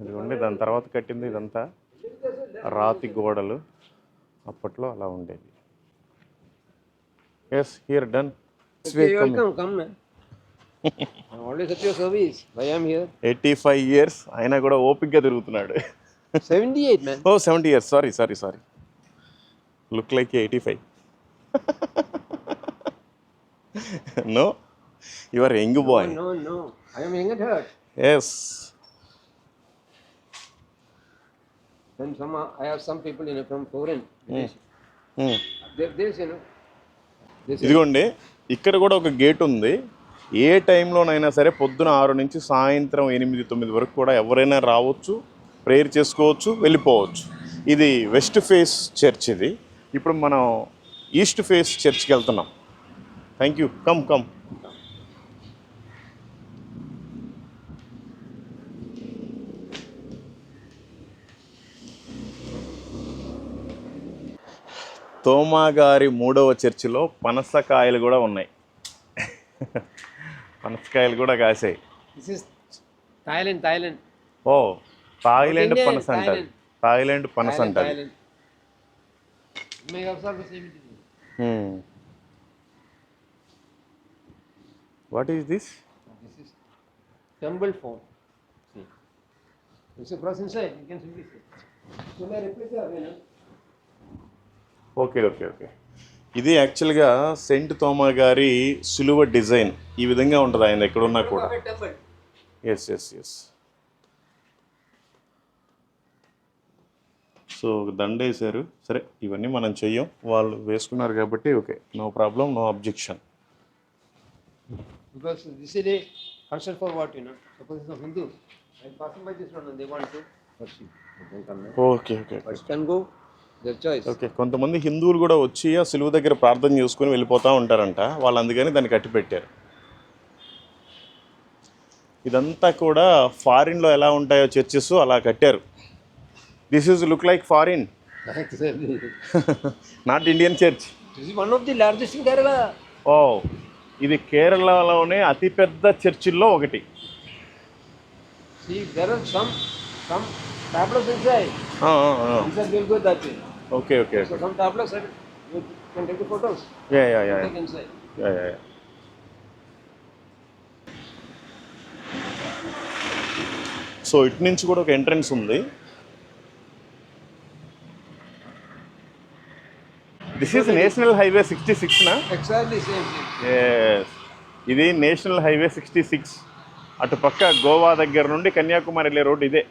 ఇదిగోండి దాని తర్వాత కట్టింది ఇదంతా. రాతి గోడలు అప్పట్లో అలా ఉండేది yes here done? Eighty five years అయినా కూడా ఓపిక్గా తిరుగుతున్నాడు. 78, man. Oh seventy years sorry sorry sorry look like eighty five no you're young boy. Yes Then some, I have some people, you know, from foreign. this, you know. ఇదిగోండి ఇక్కడ కూడా ఒక gate ఉంది. ఏ టైంలోనైనా సరే పొద్దున ఆరు నుంచి సాయంత్రం ఎనిమిది తొమ్మిది వరకు కూడా ఎవరైనా రావచ్చు ప్రేయర్ చేసుకోవచ్చు వెళ్ళిపోవచ్చు. ఇది వెస్ట్ ఫేస్ చర్చ్ ఇది. ఇప్పుడు మనం ఈస్ట్ ఫేస్ చర్చ్కి వెళ్తున్నాం. థ్యాంక్ యూ కమ్ కమ్ తోమగారి మూడవ చర్చిలో పనసకాయలు కూడా ఉన్నాయి. పనసకాయలు కూడా కాసాయి. థాయిలాండ్ థాయిలాండ్ ఓ థాయిలాండ్ పనస అంటారు. థాయిలాండ్. పనస అంటారు. What is this temple phone process you can simply so my reply okay okay okay. ఇది యాక్చువల్గా సెంట్ తోమా గారి సులువ డిజైన్. ఈ విధంగా ఉంటుంది ఆయన ఎక్కడున్నా కూడా. ఎస్ ఎస్ ఎస్ సో ఒక దండ వేసారు సరే ఇవన్నీ మనం చెయ్యం. వాళ్ళు వేసుకున్నారు కాబట్టి okay. No problem no objection okay okay okay కొంతమంది హిందువులు కూడా వచ్చి ఆ సులువు దగ్గర ప్రార్థన చేసుకుని వెళ్ళిపోతూ ఉంటారంట వాళ్ళు అందుకని దాన్ని కట్టి పెట్టారు ఇదంతా కూడా ఫారిన్లో ఎలా ఉంటాయో చర్చెస్ అలా కట్టారు this is look like foreign. Not Indian church. ఓ ఇది కేరళలోనే అతిపెద్ద చర్చిల్లో ఒకటి See, there are some, some tableaus inside. Inside we'll go that way. Okay okay So you can take the photos. Take inside. So ఇటు నుంచి కూడా ఒక entrance ఉంది. This is national highway sixty సిక్స్నా Exactly same thing. Yes ఇది national highway sixty six అటు పక్క గోవా దగ్గర నుండి కన్యాకుమారి వెళ్ళే రోడ్ ఇదే.